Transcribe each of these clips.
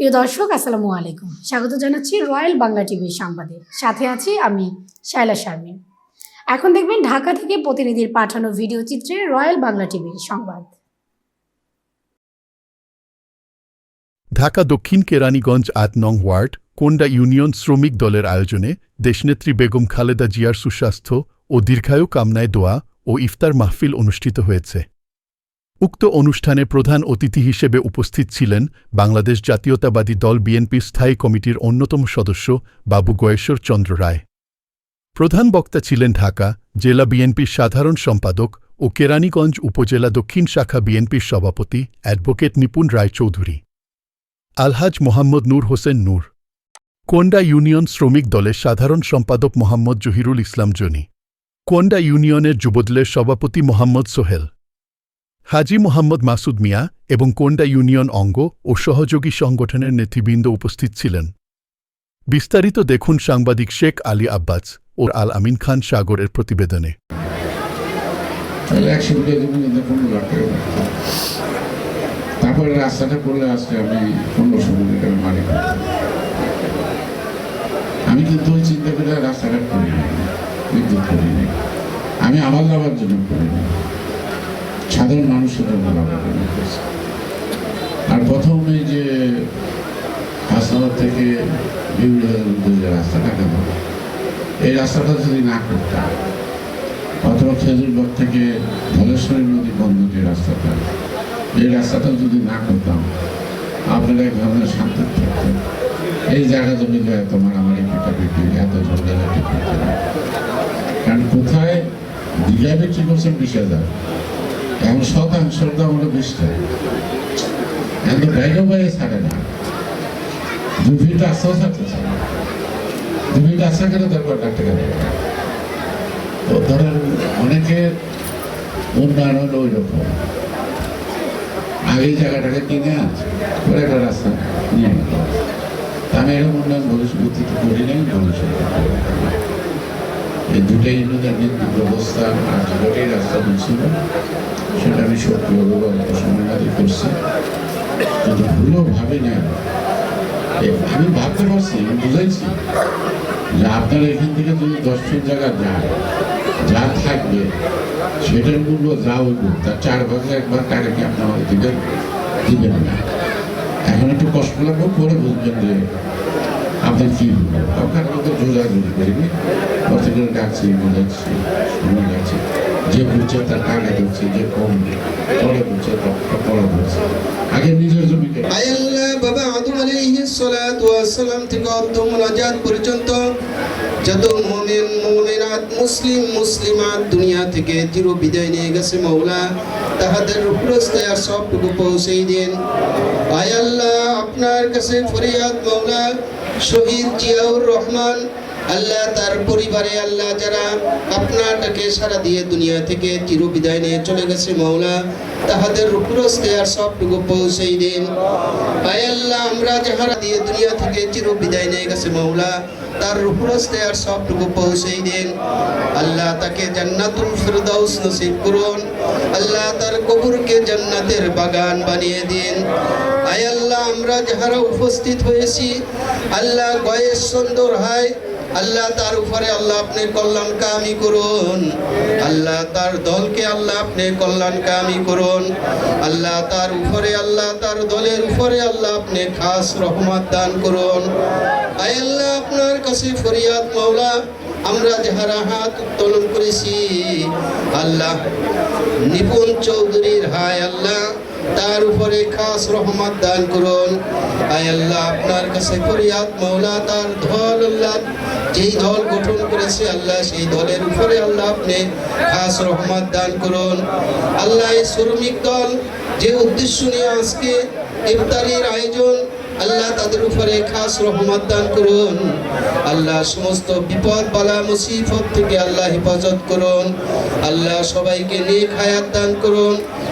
প্রিয় দর্শক, আসসালামু আলাইকুম। স্বাগত জানাচ্ছি রয়্যাল বাংলা টিভির সংবাদে। সাথে আছি আমি শায়লা শারমিন। এখন দেখবেন ঢাকা থেকে প্রতিনিধির পাঠানো ভিডিও চিত্রে রয়্যাল বাংলা টিভির সংবাদ। ঢাকা দক্ষিণ কেরানীগঞ্জ আট নং ওয়ার্ড, কোন্ডা ইউনিয়ন শ্রমিক দলের আয়োজনে দেশনেত্রী বেগম খালেদা জিয়ার সুস্বাস্থ্য ও দীর্ঘায়ু কামনায় দোয়া ও ইফতার মাহফিল অনুষ্ঠিত হয়েছে। উক্ত অনুষ্ঠানে প্রধান অতিথি হিসেবে উপস্থিত ছিলেন বাংলাদেশ জাতীয়তাবাদী দল বিএনপি স্থায়ী কমিটির অন্যতম সদস্য বাবু গয়েশ্বর চন্দ্র রায়। প্রধান বক্তা ছিলেন ঢাকা জেলা বিএনপির সাধারণ সম্পাদক ও কেরানীগঞ্জ উপজেলা দক্ষিণ শাখা বিএনপির সভাপতি অ্যাডভোকেট নিপুণ রায়চৌধুরী। আলহাজ মোহাম্মদ নূর হোসেন নূর। কোন্ডা ইউনিয়ন শ্রমিক দলের সাধারণ সম্পাদক মোহাম্মদ জহিরুল ইসলাম জনি। কোন্ডা ইউনিয়নের যুবদলের সভাপতি মোহাম্মদ সোহেল। হাজি মোহাম্মদ মাসুদ মিয়া এবং কোন্ডা ইউনিয়ন অঙ্গ ও সহযোগী সংগঠনের নেতৃবৃন্দ উপস্থিত ছিলেন। বিস্তারিত দেখুন সাংবাদিক শেখ আলী আব্বাস ও আল আমিন খান সাগরের প্রতিবেদনে। তারপরে রাস্তাটা করলে আমি মালিক আমি কিন্তু ওই চিন্তা করে করিনি, বিদ্যুৎ করিনি। আমি আমার লাভের জন্য করিনি। সাধারণ মানুষের জন্য আর প্রথমে যে হাসনাবাদ থেকে রাস্তাটা কেন এই রাস্তাটা যদি না করতাম, অথবা খেজুরবাগ থেকে ধলেশ্বরী নদী বন্ধ যে রাস্তাটা, এই রাস্তাটা যদি না করতাম, আপনারা এক ধরনের শান্তি থাকতেন এই জায়গা জমি এত মারামারি পিটাপিটি এত ঝগড়াঝাটি করতে না কারণ কোথায়? দীঘা বিক্রি করছেন বিশ হাজার। এখন শতাংশের দাম হলো বিশ টাকা। এখন তো বাইরে বাইরে ছাড়ে না। দু ফিট রাস্তাও ছাড়তে চায়। দু ফিট রাস্তা কেন দরকার লাখ টাকা দরকার তো ধরেন অনেকের উন্নয়ন হলো ওই রকম আগে জায়গাটাকে কিনে ওরা একটা রাস্তা নিয়ে গেল আমি এরকম উন্নয়ন ভবিষ্যতে করি নাই না। এই দুটাই ইউনিয়নের ব্যবস্থা আর রাস্তা বলছিল সেটা আমি সত্যিভাবে অল্প সময় করছি। কিন্তু ভুলও ভাবি না আমি ভাবতে পারছি, আমি বুঝাইছি। যে আপনার এখান থেকে যদি দশ ফুট জায়গা যায়, যা থাকবে, সেটার মূল্য যা হইব, তার চার ভাগে একবার টাকা কি আপনি আমাদের দিবেন দিবেন না? এখন একটু কষ্ট লাগবে, পরে বুঝবেন যে আপনার কি কারণ আমাদের জোজাজুজি করিনি প্রত্যেকের ডাকছি বোঝাচ্ছি শুনে যে বুঝছে তার টাকা দিচ্ছে যে কম পরে বুঝছে তার বুঝছে আগে নিজের জমিকে আয়াল্লাহ বাবা আদম আলাইহিস সালাতু ওয়াসসালাম থেকে অর্ধ মোনাজাত পর্যন্ত যত মুমিন, মুমিনাত, মুসলিম, মুসলিমাত দুনিয়া থেকে চির বিদায় নিয়ে গেছে মৌলা তাহাদের উপরস্তে আর সবটুকু পৌঁছে দিন। আয়াল্লাহ আপনার কাছে ফরিয়াদ মৌলা শহীদ জিয়াউর রহমান, আল্লাহ তার পরিবারে আল্লাহ যারা আপনারটাকে সারা দিয়ে দুনিয়া থেকে চির বিদায় নিয়ে চলে গেছে মৌলা তাহাদের উপরস্তে আর সবটুকু পৌঁছেই দিন। আয় আল্লাহ, আমরা যাহারা দিয়ে দুনিয়া থেকে চির বিদায় নিয়ে গেছে মৌলা তার উপরস্তে আর সবটুকু পৌঁছেই দিন। আল্লাহ তাকে জান্নাতুল ফিরদাউস নসিব করুন। আল্লাহ তার কবরকে জান্নাতের বাগান বানিয়ে দিন। আয় আল্লাহ আমরা যাহারা উপস্থিত হয়েছি আল্লাহ গয়েশ সুন্দর হয় আল্লাহ তার উপরে আল্লাহ আপনি কল্যাণ কামি করুন। আল্লাহ তার দলকে আল্লাহ আপনি কল্যাণ কামি করুন। আল্লাহ তার উপরে, আল্লাহ তার দলের উপরে আল্লাহ আপনি খাস রহমত দান করুন। আল্লাহ আপনার কাছে ফরিয়াদ মাওলা, আমরা যাহারা হাত উত্তোলন করেছি, আল্লাহ নিপুণ চৌধুরীর হায় আল্লাহ, তার উপরে খাস রহমত দান করুন। আয় আল্লাহ আপনার কাছে ফরিয়াদ মৌলা তার দল আল্লাহ। যেই দল গঠন করেছে আল্লাহ, সেই দলের উপরে আল্লাহ আপনি খাস রহমত দান করুন। আল্লাহ এই শ্রমিক দল যে উদ্দেশ্য নিয়ে আজকে ইফতারির আয়োজন, আল্লাহ তাদের উপরে খাস রহমত দান করুন। আল্লাহ সমস্ত বিপদ, বালা, মুসিবত থেকে আল্লাহ হেফাজত করুন। আল্লাহ সবাইকে নেক হায়াত দান করুন।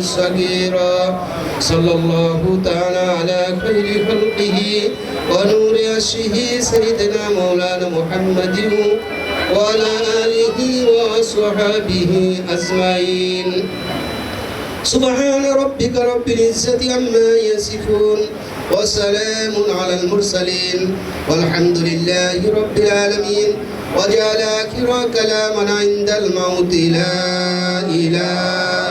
صغيرا. صلى الله تعالى على خير خلقه ونور عرشه سيدنا مولانا محمد وعلى آله وصحبه أجمعين. سبحان ربك رب العزة عما يصفون وسلام على المرسلين. والحمد لله رب العالمين. وجعل آخر كلامنا عند الموت. لا إله